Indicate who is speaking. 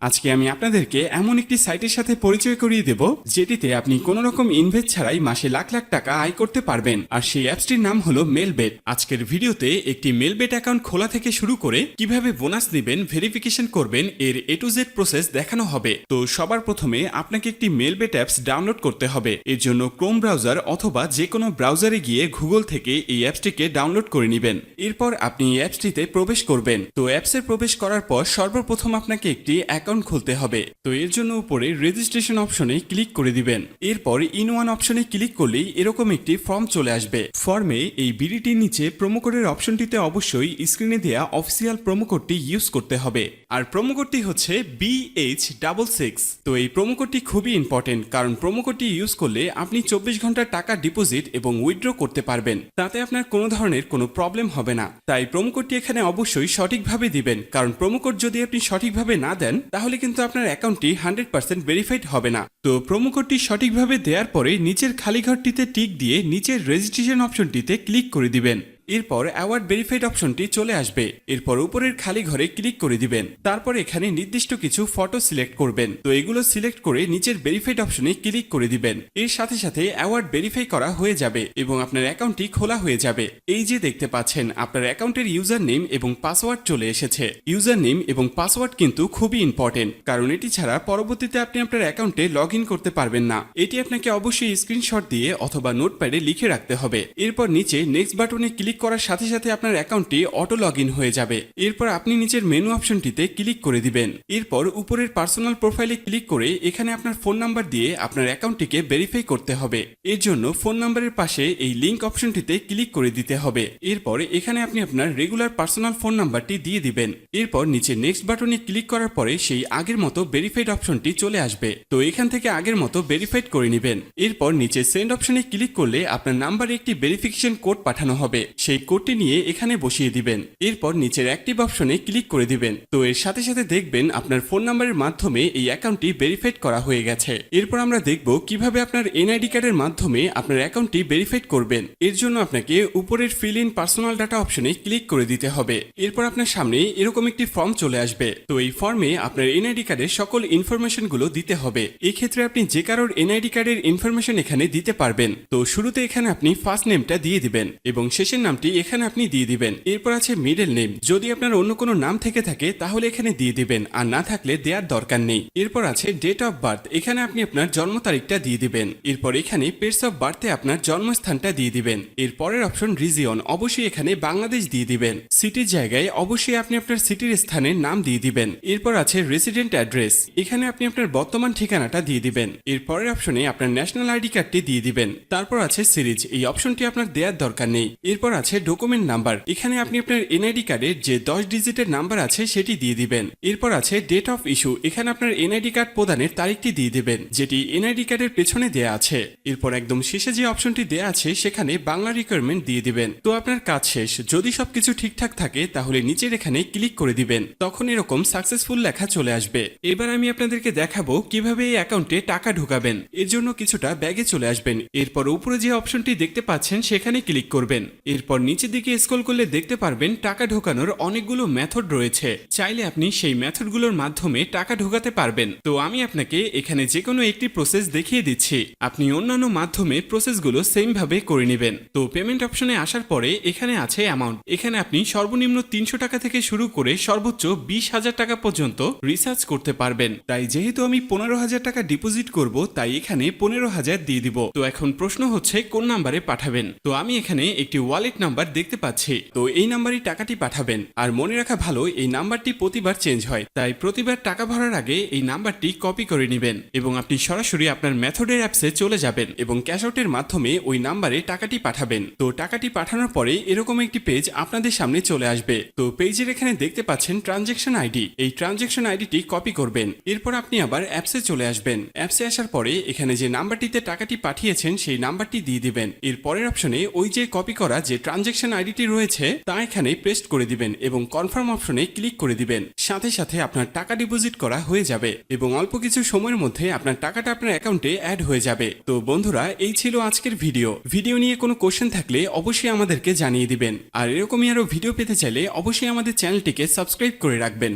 Speaker 1: আজকে আমি আপনাদেরকে এমন একটি সাইটের সাথে পরিচয় করিয়ে দেব, যেটিতে আপনি কোনো রকম ইনভেস্ট ছাড়াই মাসে লাখ লাখ টাকা আয় করতে পারবেন। আর সেই অ্যাপসটির নাম হলো মেলবেট আজকের ভিডিওতে একটি মেলবেট অ্যাকাউন্ট খোলা থেকে শুরু করে কীভাবে বোনাস নেবেন ভেরিফিকেশন করবেন, এর এ টু জেড প্রসেস দেখানো হবে। তো সবার প্রথমে আপনাকে একটি মেলবেট অ্যাপস ডাউনলোড করতে হবে। এর জন্য ক্রোম ব্রাউজার অথবা যে কোনো ব্রাউজারে গিয়ে গুগল থেকে এই অ্যাপসটিকে ডাউনলোড করে নেবেন। এরপর আপনি এই অ্যাপসটিতে প্রবেশ করবেন। তো অ্যাপসে প্রবেশ করার পর সর্বপ্রথম আপনাকে একটি অ্যাকাউন্ট খুলতে হবে। তো এর জন্য উপরে রেজিস্ট্রেশন অপশনে ক্লিক করে দিবেন। এরপর ইন ওয়ান অপশনে ক্লিক করলেই এরকম একটি ফর্ম চলে আসবে। ফর্মে এই বিডিটির নিচে প্রোমো কোডের অপশনটিতে অবশ্যই স্ক্রিনে দেওয়া অফিসিয়াল প্রোমো কোডটি ইউজ করতে হবে। আর প্রোমো কোডটি হচ্ছে বিএইচ ডাবল সিক্স তো এই প্রোমো কোডটি খুবই ইম্পর্টেন্ট কারণ প্রোমো কোডটি ইউজ করলে আপনি চব্বিশ ঘণ্টার টাকা ডিপোজিট এবং উইথড্র করতে পারবেন। তাতে আপনার কোনো ধরনের কোনো প্রবলেম হবে না। তাই প্রোমো কোডটি এখানে অবশ্যই সঠিকভাবে দিবেন, কারণ প্রোমো কোড যদি আপনি সঠিকভাবে না দেন তাহলে কিন্তু আপনার অ্যাকাউন্টটি হান্ড্রেড পার্সেন্ট ভেরিফাইড হবে না। তো প্রোমো কোডটি সঠিকভাবে দেওয়ার পরে নিচের খালি ঘরটিতে টিক দিয়ে নিচের রেজিস্ট্রেশন অপশনটিতে ক্লিক করে দিবেন। এরপর অ্যাওয়ার্ড ভেরিফাইড অপশনটি চলে আসবে। এরপর উপরের খালি ঘরে ক্লিক করে দিবেন। তারপর এখানে নির্দিষ্ট কিছু ফটো সিলেক্ট করবেন। তো এগুলো সিলেক্ট করে নিচের ভেরিফাইড অপশনে ক্লিক করে দিবেন। এর সাথে সাথে অ্যাওয়ার্ড ভেরিফাই করা হয়ে যাবে এবং আপনার অ্যাকাউন্টটি খোলা হয়ে যাবে। এই যে দেখতে পাচ্ছেন, আপনার অ্যাকাউন্টের ইউজার নেম এবং পাসওয়ার্ড চলে এসেছে। ইউজার নেম এবং পাসওয়ার্ড কিন্তু খুবই ইম্পর্টেন্ট কারণ এটি ছাড়া পরবর্তীতে আপনি আপনার অ্যাকাউন্টে লগ করতে পারবেন না। এটি আপনাকে অবশ্যই স্ক্রিনশট দিয়ে অথবা নোটপ্যাডে লিখে রাখতে হবে। এরপর নিচে নেক্সট বাটনে ক্লিক করার সাথে সাথে আপনার অ্যাকাউন্টটি অটো লগ হয়ে যাবে। এরপর আপনি নিচের মেনু অপশনটিতে ক্লিক করে দিবেন। এরপর উপরের পার্সোনাল প্রোফাইলে ক্লিক করে এখানে আপনার ফোন নাম্বার দিয়ে আপনার অ্যাকাউন্টটিকে ভেরিফাই করতে হবে। এর জন্য ফোন নাম্বারের পাশে এই লিঙ্ক অপশনটিতে ক্লিক করে দিতে হবে। এরপর এখানে আপনি আপনার রেগুলার পার্সোনাল ফোন নাম্বারটি দিয়ে দিবেন। এরপর নিচে নেক্সট বাটনে ক্লিক করার পরে সেই আগের মতো ভেরিফাইড অপশনটি চলে আসবে। তো এখান থেকে আগের মতো ভেরিফাইড করে নেবেন। এরপর নিচে সেন্ড অপশনে ক্লিক করলে আপনার নাম্বারে একটি ভেরিফিকেশন কোড পাঠানো হবে। সেই কোডটি নিয়ে এখানে বসিয়ে দিবেন। এরপর নিচের অ্যাক্টিভ অপশনে ক্লিক করে দিবেন। তো এর সাথে সাথে দেখবেন আপনার ফোন নাম্বারের মাধ্যমে এই অ্যাকাউন্টটি ভেরিফাইড করা হয়ে গেছে। এরপর আমরা দেখব কীভাবে আপনার এনআইডি কার্ডের মাধ্যমে আপনার অ্যাকাউন্টটি ভেরিফাইড করবেন। এর জন্য আপনাকে উপরের ফিল ইন পার্সোনাল ডাটা অপশনে ক্লিক করে দিতে হবে। এরপর আপনার সামনে এরকম একটি ফর্ম চলে আসবে। তো এই ফর্মে আপনার এনআইডি কার্ডের সকল ইনফরমেশনগুলো দিতে হবে। এই ক্ষেত্রে আপনি যে কারোর এনআইডি কার্ডের ইনফরমেশন এখানে দিতে পারবেন। তো শুরুতে এখানে আপনি ফার্স্ট নেমটা দিয়ে দিবেন এবং শেষের নামটি এখানে আপনি দিয়ে দিবেন। এরপর আছে মিডল নেম যদি আপনার অন্য কোনো নাম থেকে থাকে, তাহলে এখানে দিয়ে দিবেন। আর না থাকলে দেওয়ার দরকার নেই। এরপর আছে ডেট অফ বার্থ এখানে আপনি আপনার জন্ম তারিখটা দিয়ে দিবেন। এরপর এখানে পেটস অফ বার্থে আপনার জন্মস্থানটা দিয়ে দিবেন। এর পরের অপশন রিজিয়ন অবশ্যই এখানে বাংলাদেশ দিয়ে দিবেন। সিটির জায়গায় অবশ্যই আপনি আপনার সিটির স্থানের নাম দিয়ে দিবেন। এরপর আছে রেসিডেন্ট অ্যাড্রেস এখানে আপনি আপনার বর্তমান ঠিকানাটা দিয়ে দিবেন। এর পরের অপশনে আপনার ন্যাশনাল আইডি কার্ডটি দিয়ে দিবেন। তারপর আছে সিরিজ এই অপশনটি আপনার দেওয়ার দরকার নেই। এরপর ডকুমেন্ট নাম্বার। এখানে আপনি আপনার এনআইডি কার্ডের যে দশ ডিজিটের নাম্বার আছে, সেটি দিয়ে দিবেন। এরপর আছে ডেট অফ ইস্যু এখানে আপনার এনআইডি কার্ড প্রদানের তারিখটি দিয়ে দিবেন, যেটি এনআইডি কার্ডের পেছনে দেয়া আছে। এরপর একদম শেষে যে অপশনটি দেয়া আছে, সেখানে বাংলা রিকোয়ারমেন্ট দিয়ে দিবেন। তো আপনার কাজ শেষ। যদি সবকিছু ঠিকঠাক থাকে, তাহলে নিচের এখানে ক্লিক করে দিবেন। তখন এরকম সাকসেসফুল লেখা চলে আসবে। এবার আমি আপনাদেরকে দেখাবো কীভাবে এই অ্যাকাউন্টে টাকা ঢোকাবেন। এর জন্য কিছুটা ব্যাগে চলে আসবেন। এরপর উপরে যে অপশনটি দেখতে পাচ্ছেন, সেখানে ক্লিক করবেন। এরপর নিচের দিকে স্ক্রল করলে দেখতে পারবেন টাকা ঢোকানোর অনেকগুলো মেথড রয়েছে। চাইলে আপনি সেই মেথডগুলোর মাধ্যমে টাকা ঢোকাতে পারবেন। তো আমি আপনাকে এখানে যে কোনো একটি প্রসেস দেখিয়ে দিচ্ছি। আপনি অন্যান্য মাধ্যমে প্রসেসগুলো সেম ভাবে করে নেবেন। তো পেমেন্ট অপশনে আসার পরে এখানে আছে অ্যামাউন্ট এখানে আপনি সর্বনিম্ন তিনশো টাকা থেকে শুরু করে সর্বোচ্চ বিশ হাজার টাকা পর্যন্ত রিসার্চ করতে পারবেন। তাই যেহেতু আমি পনেরো হাজার টাকা ডিপোজিট করব, তাই এখানে পনেরো হাজার দিয়ে দিব। তো এখন প্রশ্ন হচ্ছে কোন নাম্বারে পাঠাবেন? তো আমি এখানে একটি ওয়ালেট নাম্বার দেখতে পাচ্ছি। তো এই নাম্বারই টাকাটি পাঠাবেন। আর মনে রাখা ভালো, এই নাম্বারটি প্রতিবার চেঞ্জ হয়। তাই প্রতিবার টাকা ভরার আগে এই নাম্বারটি কপি করে নেবেন এবং আপনি সরাসরি আপনার মেথডের অ্যাপসে চলে যাবেন এবং ক্যাশ আউটের মাধ্যমে ওই নাম্বারে টাকাটি পাঠাবেন। তো টাকাটি পাঠানোর পরে এরকম একটি পেজ আপনাদের সামনে চলে আসবে। তো পেজের এখানে দেখতে পাচ্ছেন ট্রানজেকশন আইডি। এই ট্রানজেকশন আইডিটি কপি করবেন। এরপর আপনি আবার অ্যাপসে চলে আসবেন। অ্যাপসে আসার পরে এখানে যে নাম্বারটিতে টাকাটি পাঠিয়েছেন, সেই নাম্বারটি দিয়ে দিবেন। এর পরের অপশনে ওই যে কপি করা যে ট্রানজেকশন আইডিটি রয়েছে, তা এখানে পেস্ট করে দিবেন এবং কনফার্ম অপশনে ক্লিক করে দিবেন। সাথে সাথে আপনার টাকা ডিপোজিট করা হয়ে যাবে এবং অল্প কিছু সময়ের মধ্যে আপনার টাকাটা আপনার অ্যাকাউন্টে অ্যাড হয়ে যাবে। তো বন্ধুরা, এই ছিল আজকের ভিডিও ভিডিও নিয়ে কোনো কোশ্চেন থাকলে অবশ্যই আমাদেরকে জানিয়ে দিবেন। আর এরকমই আরও ভিডিও পেতে চাইলে অবশ্যই আমাদের চ্যানেলটিকে সাবস্ক্রাইব করে রাখবেন।